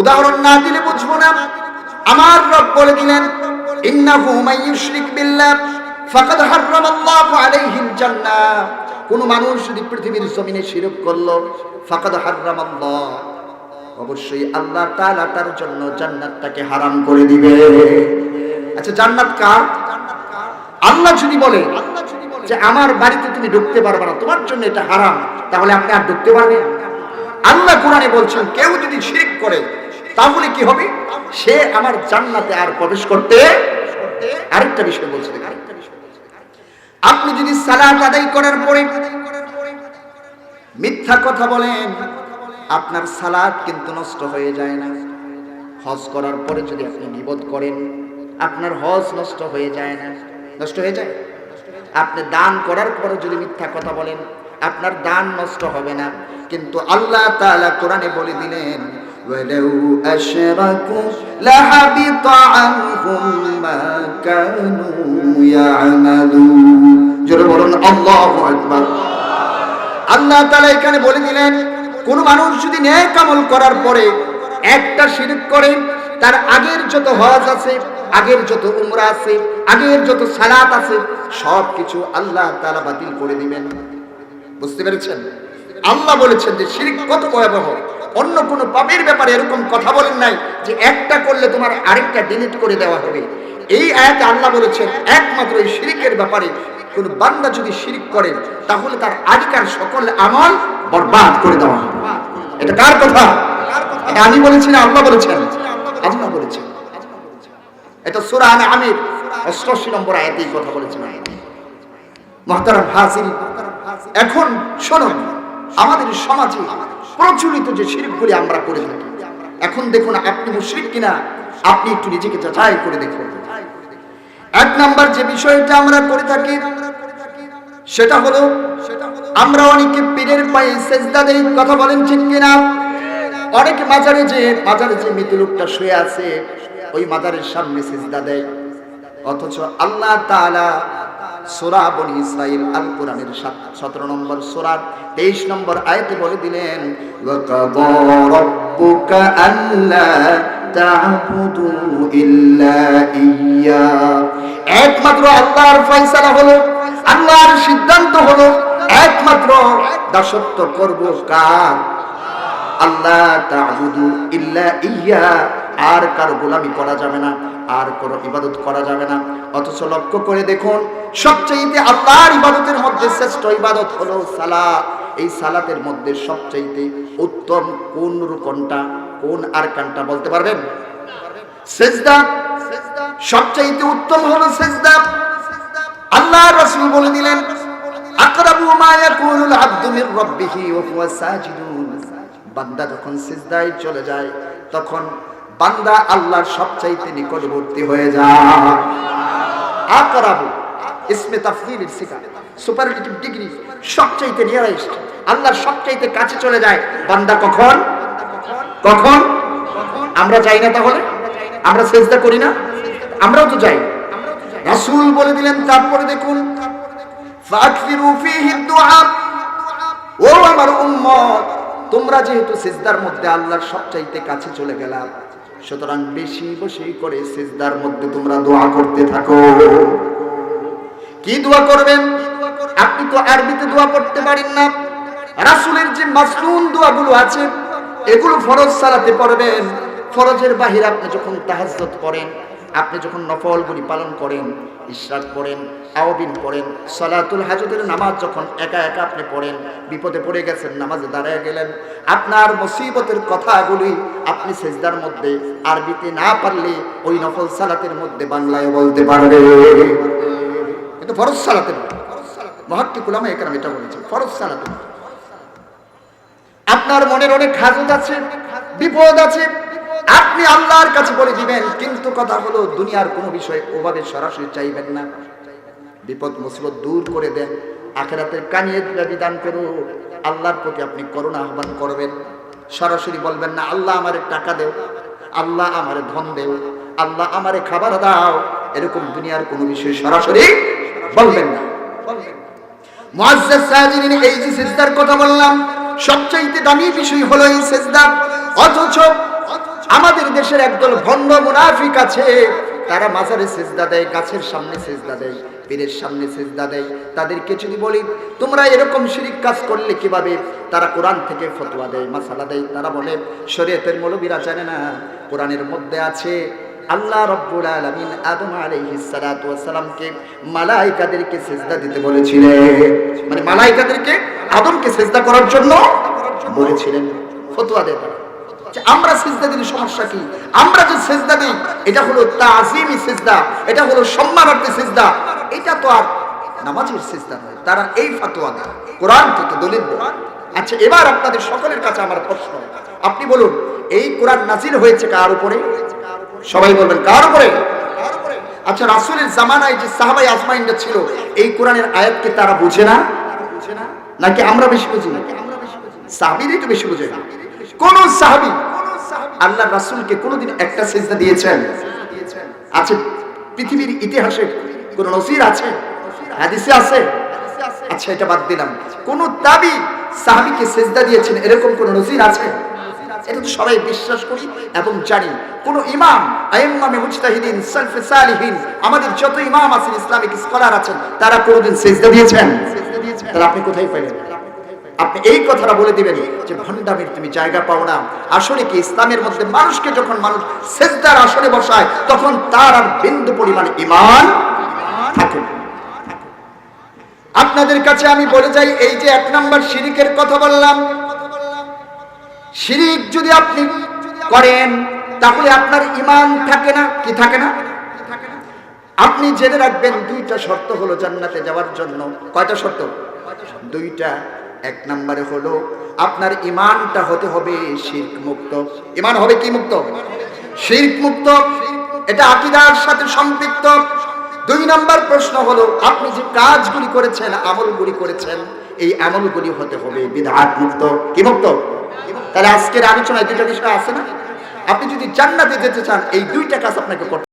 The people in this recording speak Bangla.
উদাহরণ না দিলে বুঝব না। আমার রব বলে দিলেন, ইন্নাহু মাইয়ুশরিক বিল্লাহ, ফাকাদ হারামাল্লাহু আলাইহিল জান্নাহ। কোন মানুষ যদি পৃথিবীর জমিনে শিরক করল, ফাকাদ হারামাল্লাহ, অবশ্যই আল্লাহ তাআলা তার জন্য জান্নাতটাকে হারাম করে দিবে। আচ্ছা জান্নাত কার? আল্লাহ যদি বলে যে, আমার বাড়িতে তুমি ঢুকতে পারবে না, তোমার জন্য এটা হারাম, তাহলে আপনি আর ঢুকতে পারবেন আল্লাহ কোরআনে বলছেন, কেউ যদি শিরক করে তাহলে কি হবে? সে আমার জান্নাতে আর প্রবেশ করতে আরেকটা বিষয় বলছে আপনি যদি সালাত আদায় করার পরে মিথ্যা কথা বলেন, আপনার সালাত কিন্তু নষ্ট হয়ে যায় না। হজ করার পরে যদি আপনি বিপদ করেন, আপনার হজ নষ্ট হয়ে যায় না। নষ্ট হয়ে যায়? আপনি দান করার পরে যদি মিথ্যা কথা বলেন, আপনার দান নষ্ট হবে না। কিন্তু আল্লাহ তাআলা কোরআনে বলে দিলেন ولو أشركوا لحبط عنهم ما كانوا يعملون জোরে বলুন আল্লাহু আকবার আল্লাহ তাআলা এখানে বলে দিলেন কোন মানুষ যদি ন্যায় আমল করার পরে একটা শিরক করে তার আগের যত হজ আছে আগের যত উমরা আছে আগের যত সালাত আছে সব কিছু আল্লাহ তাআলা বাতিল করে দিবেন বুঝতে পেরেছেন আল্লাহ বলেছেন যে শিরিক কত ভয়াবহ অন্য কোনো পাপের ব্যাপারে এরকম কথা বলেন নাই যে একটা করলে তোমার আরেকটা ডিলিট করে দেওয়া হবে। এই আয়াতে আল্লাহ বলেছেন, একমাত্র এই শিরিকের ব্যাপারে কোন বান্দা যদি শিরিক করে, তাহলে তার আগেকার সকল আমল বরবাদ করে দেওয়া হবে। এটা কার কথা? এটা আমি বলেছি না আল্লাহ বলেছেন? আল্লাহ বলেছেন। এটা সূরা আনে আমির অষ্টআশি নম্বর আয়াতেই কথা বলেছেন এখন শোনো, আমাদের সমাজে প্রচলিত যে শিরকগুলি আমরা করে থাকি। এখন দেখুন আপনি মুশরিক কিনা, আপনি একটু নিজেকে যাচাই করে দেখুন। এক নাম্বার যে বিষয়টা আমরা করে থাকি, সেটা হলো, আমরা অনেকে পীরের পায়ে সেজদা দেই, কথা বলেন ঠিক কিনা? অনেক মাজারে যে মাজারে যে মৃত লোকটা শুয়ে আছে, ওই মাজারের সামনে সেজদা দেয়। অথচ আল্লাহ তাআলা সূরা বনি ইসরাইল আল কোরআনের 17 নম্বর সূরা 23 নম্বর আয়াতে বলে দিলেন একমাত্র আল্লাহর ফয়সালা হলো, আল্লাহর সিদ্ধান্ত হলো, একমাত্র দাসত্ব করব কার? আল্লাহ তা'বুদু ইল্লা ইয়্যা আর কার গোলামি করা যাবে না, আর কোনো ইবাদত করা যাবে না। অথচ লক্ষ্য করে দেখুন, সবচাইতে আল্লাহর ইবাদতের মধ্যে শ্রেষ্ঠ ইবাদত হলো সালাত। এই সালাতের মধ্যে সবচাইতে উত্তম কোন রুকনটা, কোন আর কানটা বলতে পারবেন? সেজদা। সবচাইতে উত্তম হলো সেজদা। আল্লাহ রাসূল বলে দিলেন বান্দা যখন সিজদায় চলে যায়, তখন বান্দা আল্লাহর সবচাইতে নিকটবর্তী হয়ে যায় চলে যায় আমরা করি না? আমরাও তো যাই। রাসূল বলে দিলেন, তারপরে দেখুন ও তোমরা যেহেতু সিজদার মধ্যে আল্লাহর সবচাইতে কাছে চলে গেলা সুতরাং বেশি বেশি করে সিজদার মধ্যে তোমরা দোয়া করতে থাকো। কি দোয়া করবেন? আপনি তো আরবিতে দোয়া করতে পারেন না। রাসুলের যে মাসনুন দোয়াগুলো আছে, এগুলো ফরজ সালাতে পড়বেন ফরজের বাহিরে আপনি যখন তাহাজত পড়েন আপনি যখন নফলগুলি পালন করেন, ইশরাক পড়েন আওবিন পড়েন, সলাতুল হাজতের নামাজ যখন একা একা আপনি পড়েন, বিপদে পড়ে গেছেন, নামাজে দাঁড়ায় গেলেন, আপনার মুসিবতের কথাগুলি আপনি সেজদার মধ্যে, আরবিতে না পারলে ওই নফল সালাতের মধ্যে বাংলায় বলতে পারবে। কিন্তু ফরজ সালাতের একরাম এটা বলেছে, ফরজ সালাতের আপনার মনের অনেক হাজত আছে, বিপদ আছে আপনি আল্লাহর কাছে বলে দিবেন, কিন্তু কথা হলো দুনিয়ার কোনো বিষয় ওভাবে সরাসরি চাইবেন না। বিপদ, মুসিবত দূর করে দেন। আখেরাতের কানিয়ে বিধান করু আল্লাহর প্রতি আপনি করুণা আহ্বান করবেন। সরাসরি বলবেন না, আল্লাহ আমারে টাকা দেও, আল্লাহ আমারে ধন দেও, আল্লাহ আমারে খাবার দাও। এরকম দুনিয়ার কোনো বিষয়ে সরাসরি বলবেন না। এই কথা বললাম, সবচাইতে দামি বিষয় হলো এই সিজদা। অথচ বাংলাদেশের একদল ভণ্ড মুনাফিক আছে। তারা মাজারে সেজদা দেয়, গাছের সামনে সেজদা দেয়, পীরের সামনে সেজদা দেয়। তাদেরকে যদি বলি, তোমরা এরকম শিরিক কাজ করলে কীভাবে? তারা কোরআন থেকে ফতোয়া দেয়, মাসালা দেয়। তারা বলে, শরীয়তের মৌলবীরা জানে না, কোরআনের মধ্যে আছে, আল্লাহ রব্বুল আলামিন আদম আলাইহিস সালাতু ওয়াস সালামকে মালাইকাদেরকে সিজদা দিতে বলেছিলেন। মানে মালাইকাদেরকে আদমকে সিজদা করার জন্য বলেছিলেন। ফতোয়া দেয় আমরা সিজদা দিলে সমস্যা কি? আমরা যে সিজদা দিই, এটা হলো তাজিমি সিজদা, এটা হলো সম্মানার্থী সিজদা। এটা তো আর নামাজের সিজদা নয়, তারা এই ফতোয়া দেয়। কোরআন থেকে দলিল আচ্ছা এবার আপনাদের সকলের কাছে আমার প্রশ্ন। আপনি বলুন, এই কোরআন নাজিল হয়েছে কার উপরে? সবাই বলবেন, কার উপরে? আচ্ছা রাসূলের জামানায় যে সাহাবাই আজমাইনটা ছিল, এই কোরআনের আয়াতকে তারা বুঝে না? নাকি আমরা বেশি বুঝি? না সাহাবিরই তো বেশি বুঝে কোন সাহাবি আল্লাহ রাসূলকে কোনোদিন একটা সেজদা দিয়েছেন? আছে পৃথিবীর ইতিহাসে কোন নজির আছে? হাদিসে আছে? আচ্ছা এটা বাদ দিলাম। কোন দাবি সাহাবিকে সেজদা দিয়েছেন এরকম কোন নজির আছে? এটা তো সবাই বিশ্বাস করি এবং জানি। কোন ইমাম আইম্মামে মুজতাহিদিন, সালফে সালিহিন, আমাদের যত ইমাম আছেন, ইসলামিক স্কলার আছেন, তারা কোনোদিন সেজদা দিয়েছেন? তাহলে আপনি কোথায় পেলেন আপনি এই কথাটা বলে দিবেন যে, ভণ্ডামির তুমি জায়গা পাও না। আসলে কি, ইসলামের মধ্যে মানুষকে যখন মানুষ সেজদার আসলে বসায়, তখন তার আর বিন্দু পরিমাণ ইমান থাকে আপনাদের কাছে আমি বলে যাই, এই যে এক নাম্বার শিরিকের কথা বললাম। শিরিক যদি আপনি করেন, তাহলে আপনার ইমান থাকে না, কি থাকে না? আপনি জেনে রাখবেন, দুইটা শর্ত হলো জান্নাতে যাওয়ার জন্য। কয়টা শর্ত? দুইটা। এক নম্বরে হলো, আপনার ইমানটা হতে হবে শিরক মুক্ত ইমান হবে কি মুক্ত? শিরক মুক্ত এটা আকিদার সাথে সম্পৃক্ত। দুই নম্বর প্রশ্ন হলো, আপনি যে কাজগুলি করেছেন, আমলগুলি করেছেন, এই আমলগুলি হতে হবে বিধাত মুক্ত। কি মুক্ত? তাহলে আজকের আলোচনায় দুটো বিষয় আছে না? আপনি যদি জান্নাতে যেতে চান, এই দুইটা কাজ আপনাকে করতে